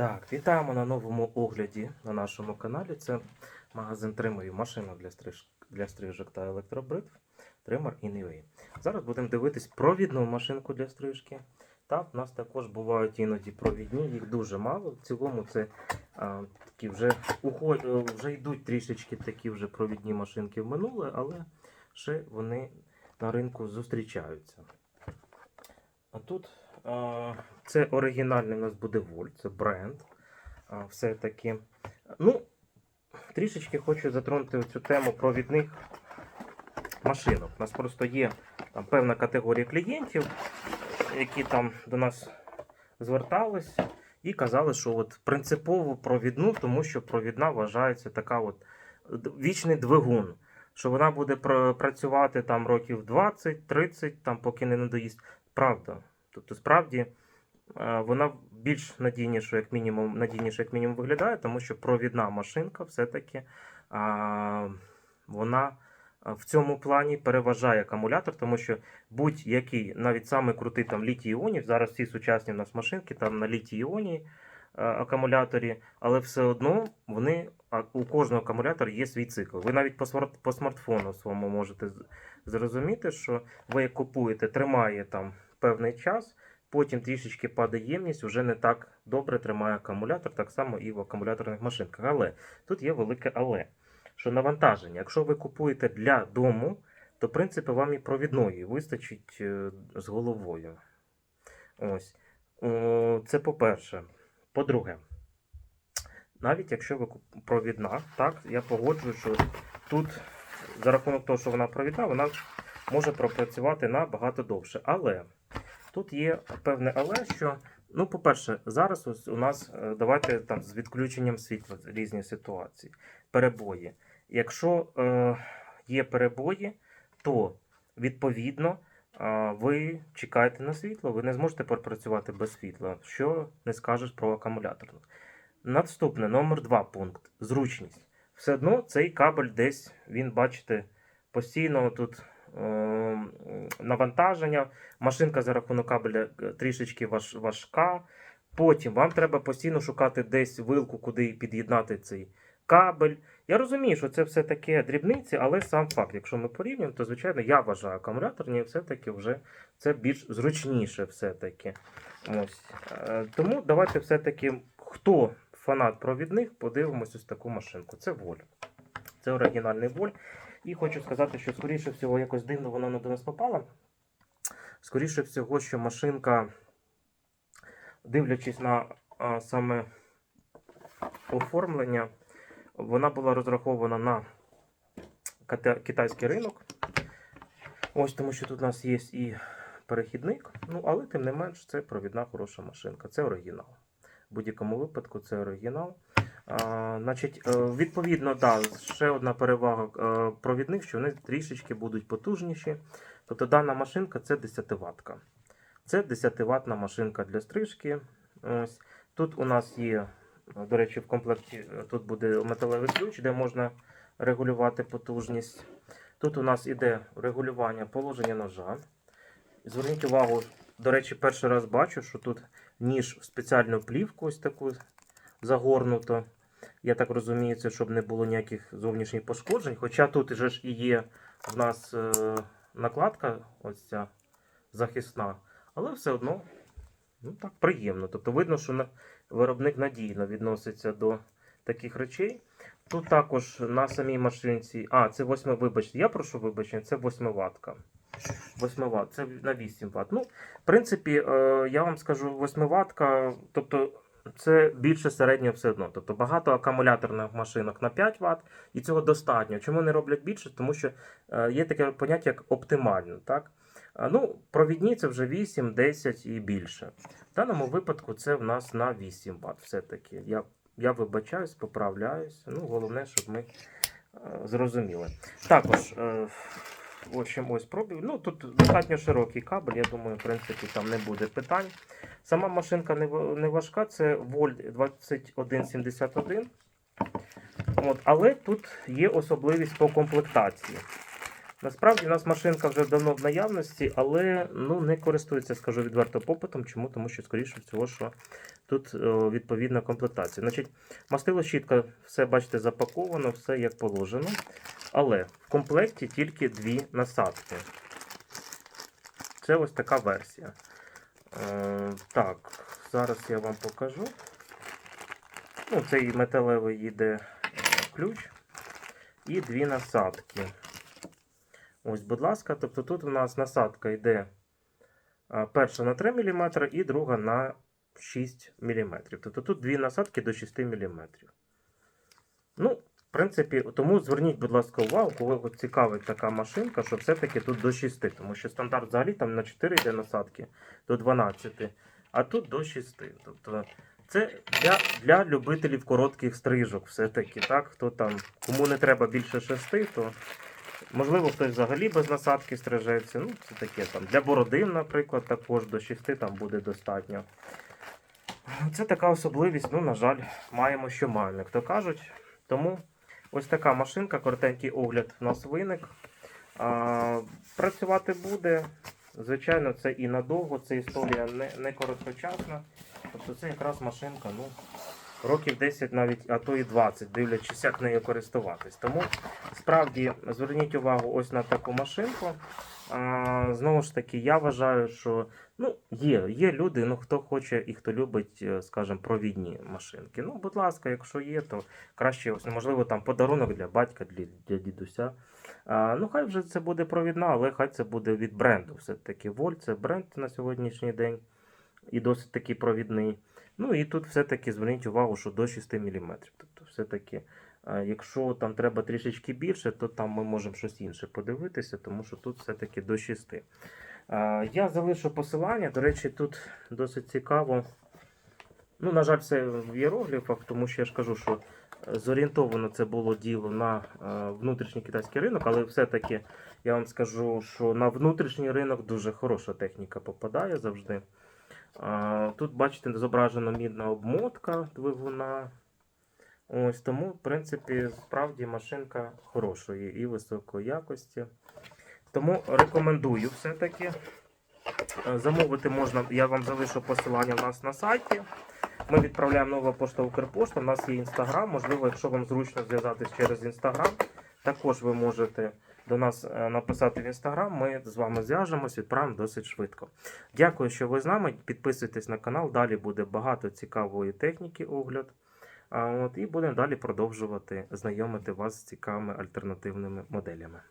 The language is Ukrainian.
Так, вітаємо на новому огляді на нашому каналі. Це магазин Тримаю, машина для, стриж... для стрижок та електробритв. Тримар і. Зараз будемо дивитись провідну машинку для стрижки. Та в нас також бувають іноді провідні, їх дуже мало. В цілому це а, такі вже, уход... е, вже йдуть трішечки такі вже провідні машинки в минуле, але ще вони на ринку зустрічаються. А тут а, це оригінальний у нас буде Вольт, це бренд. Все-таки. Ну, трішечки хочу затронути цю тему провідних машинок. У нас просто є там, певна категорія клієнтів, які там до нас звертались і казали, що от принципово провідну, тому що провідна вважається така от вічний двигун. Що вона буде працювати там років 20-30, там поки не надоїсть. Правда. Тобто, справді, вона більш надійніше, як мінімум, надійніше, як мінімум, виглядає, тому що провідна машинка все-таки а, вона в цьому плані переважає акумулятор, тому що будь-який, навіть самий крутий там літій іонів, зараз всі сучасні в нас машинки там на літій іоні акумуляторі, але все одно вони у кожного акумулятора є свій цикл. Ви навіть по, смарт, по смартфону своєму можете зрозуміти, що ви купуєте, тримає там певний час, потім трішечки падає ємність, вже не так добре тримає акумулятор, так само і в акумуляторних машинках. Але тут є велике але. Що навантаження, якщо ви купуєте для дому, то в принципі вам і провідної вистачить е, з головою. Ось. Це по-перше. По-друге, навіть якщо ви провідна, так, я погоджую, що тут за рахунок того, що вона провідна, вона може пропрацювати набагато довше. Але тут є певне але, що, ну, по-перше, зараз ось у нас е, давайте там з відключенням світла різні ситуації, перебої. Якщо е, є перебої, то відповідно е, ви чекаєте на світло, ви не зможете пропрацювати без світла, що не скажеш про акумулятор. Наступне, номер два пункт зручність. Все одно цей кабель десь, він, бачите, постійно тут навантаження. Машинка за рахунок кабеля е, трішечки важ, важка. Потім вам треба постійно шукати десь вилку, куди під'єднати цей кабель. Я розумію, що це все таке дрібниці, але сам факт, якщо ми порівнюємо, то звичайно я вважаю акумуляторні все-таки вже це більш зручніше все-таки. Ось. Е, Тому давайте все-таки, хто фанат провідних, подивимось ось таку машинку. Це воль. Це оригінальний воль. І хочу сказати, що скоріше всього, якось дивно вона не до нас попала. Скоріше всього, що машинка, дивлячись на а, саме оформлення, вона була розрахована на китайський ринок. Ось тому що тут у нас є і перехідник, ну але тим не менш це провідна хороша машинка. Це оригінал. В будь-якому випадку це оригінал. Значить, е, відповідно, да, ще одна перевага е, провідних, що вони трішечки будуть потужніші. Тобто дана машинка це 10 ватка. Це 10 ватна машинка для стрижки. Ось. Тут у нас є, до речі, в комплекті е, тут буде металевий ключ, де можна регулювати потужність. Тут у нас іде регулювання положення ножа. Зверніть увагу, до речі, перший раз бачу, що тут ніж в спеціальну плівку ось таку загорнуто. Я так розумію, це щоб не було ніяких зовнішніх пошкоджень. Хоча тут же ж і є в нас е, накладка, ось ця захисна, але все одно ну, так, приємно. Тобто видно, що виробник надійно відноситься до таких речей. Тут також на самій машинці. А, це 8, вибачте, я прошу вибачення, це 8 ватка. 8 Вт, це на 8 Вт. Ну, в принципі, е, я вам скажу, 8 ватка, тобто це більше середнього все одно. Тобто багато акумуляторних машинок на 5 Вт, і цього достатньо. Чому не роблять більше? Тому що е, є таке поняття, як оптимально. Так? Ну, провідні це вже 8, 10 і більше. В даному випадку це в нас на 8 Вт все-таки. Я, я вибачаюсь, поправляюсь. Ну, головне, щоб ми е, зрозуміли. Також. Е, в общем, ось пробів. Ну, тут достатньо широкий кабель, я думаю, в принципі, там не буде питань. Сама машинка не, важка, це Volt 2171. От, але тут є особливість по комплектації. Насправді, у нас машинка вже давно в наявності, але ну, не користується, скажу відверто, попитом. Чому? Тому що, скоріше всього, що тут е, відповідна комплектація. Значить, мастило щітка, все бачите, запаковано, все як положено. Але в комплекті тільки дві насадки. Це ось така версія. Е, так, зараз я вам покажу. Ну, цей металевий йде е, ключ і дві насадки. Ось, будь ласка, тобто тут у нас насадка йде перша на 3 мм і друга на 6 мм. Тобто тут дві насадки до 6 мм. Ну, в принципі, тому зверніть, будь ласка, увагу, коли от цікавить така машинка, що все-таки тут до 6. Тому що стандарт взагалі там на 4 йде насадки до 12, а тут до 6. Тобто це для, для любителів коротких стрижок, все-таки, так? Хто там, кому не треба більше 6, то можливо хтось взагалі без насадки стрижеться. Ну, це таке там. Для бородин, наприклад, також до 6 там буде достатньо. Це така особливість, ну, на жаль, маємо, що маємо, як то кажуть. Тому ось така машинка, коротенький огляд в нас виник. А, працювати буде. Звичайно, це і надовго, це історія не, не короткочасна. Тобто це якраз машинка, ну, років 10 навіть, а то і 20, дивлячись, як нею користуватись. Тому справді зверніть увагу ось на таку машинку. Знову ж таки, я вважаю, що ну, є, є люди, ну, хто хоче і хто любить, е, скажімо, провідні машинки. Ну, будь ласка, якщо є, то краще, можливо, там подарунок для батька, для, для дідуся. А, ну, хай вже це буде провідна, але хай це буде від бренду. Все-таки Вольт це бренд на сьогоднішній день і досить таки провідний. Ну і тут все-таки зверніть увагу, що до 6 мм. Тобто, все-таки, якщо там треба трішечки більше, то там ми можемо щось інше подивитися, тому що тут все-таки до 6. Е, Я залишу посилання. До речі, тут досить цікаво. Ну, на жаль, це в іерогліфах, тому що я ж кажу, що е, зорієнтовано це було діло на е, внутрішній китайський ринок, але все-таки я вам скажу, що на внутрішній ринок дуже хороша техніка попадає завжди. Тут, бачите, зображена мідна обмотка двигуна. Ось тому, в принципі, справді машинка хорошої і високої якості. Тому рекомендую все-таки. Е, Замовити можна, я вам залишу посилання в нас на сайті. Ми відправляємо нова пошта Укрпошта. У нас є інстаграм. Можливо, якщо вам зручно зв'язатись через інстаграм, також ви можете до нас е, написати в інстаграм. Ми з вами зв'яжемось, відправимо досить швидко. Дякую, що ви з нами. Підписуйтесь на канал. Далі буде багато цікавої техніки, огляд. От, і будемо далі продовжувати знайомити вас з цікавими альтернативними моделями.